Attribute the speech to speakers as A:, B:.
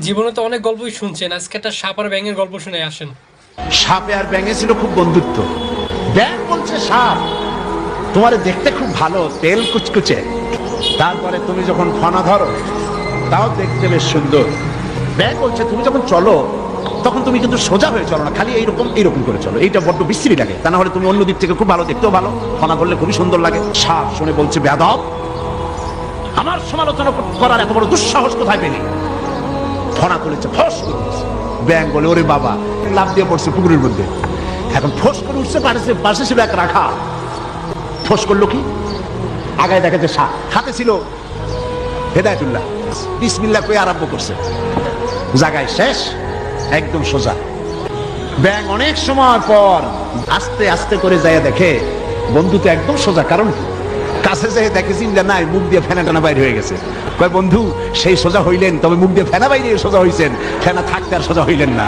A: জীবনে তো অনেক গল্পই শুনছেন। আজকে একটা সাপ আর ব্যাঙের গল্প শুনে আসেন।
B: সাপে আর ব্যাঙে ছিল খুব বন্ধুত্ব। ব্যাঙ বলছে সাপ। তোমারে দেখতে খুব ভালো, তেল কুচকুচে। তারপরে তুমি যখন ফনা ধরো, তাও দেখতে বেশ সুন্দর। ব্যাঙ বলছে, তুমি যখন চলো, তখন তুমি কিন্তু সোজা হয়ে চলো না, খালি এইরকম এইরকম করে চলো। এইটা বড্ড বিশ্রী লাগে। তা না হলে তুমি অন্য দিক থেকে খুব ভালো, দেখতেও ভালো। ফনা ধরলে খুবই সুন্দর লাগে। সাপ শুনে বলছে বেদব আমার সমালোচনা করার এত বড় দুঃসাহস কোথায় পেলি? ফনা তুলেছে, ফস করে উঠছে। ব্যাং বলে, ওরে বাবা লাভ দিয়ে পড়ছে পুকুরের মধ্যে। এখন ফোস করে উঠছে, পাশে পাশে ছিল এক রাখা। ফোস করল কি? আগায় দেখা যে হাতে ছিল হেদায়তুল্লাহ। বিসমিল্লাহ কয়ে আরম্ভ করছে। জায়গায় শেষ, একদম সোজা। ব্যাং অনেক সময় পর আস্তে আস্তে করে যায় দেখে, বন্ধু তো একদম সোজা, কারণ কি? কাছে যে দেখে চিন্তা নাই, মুখ দিয়ে ফেনা টানা বাইর হয়ে গেছে। কয়, বন্ধু, সেই সোজা হইলেন, তবে মুখ দিয়ে ফেনা বাইরে সোজা হইছেন। ফেনা থাকতে আর সোজা হইলেন না।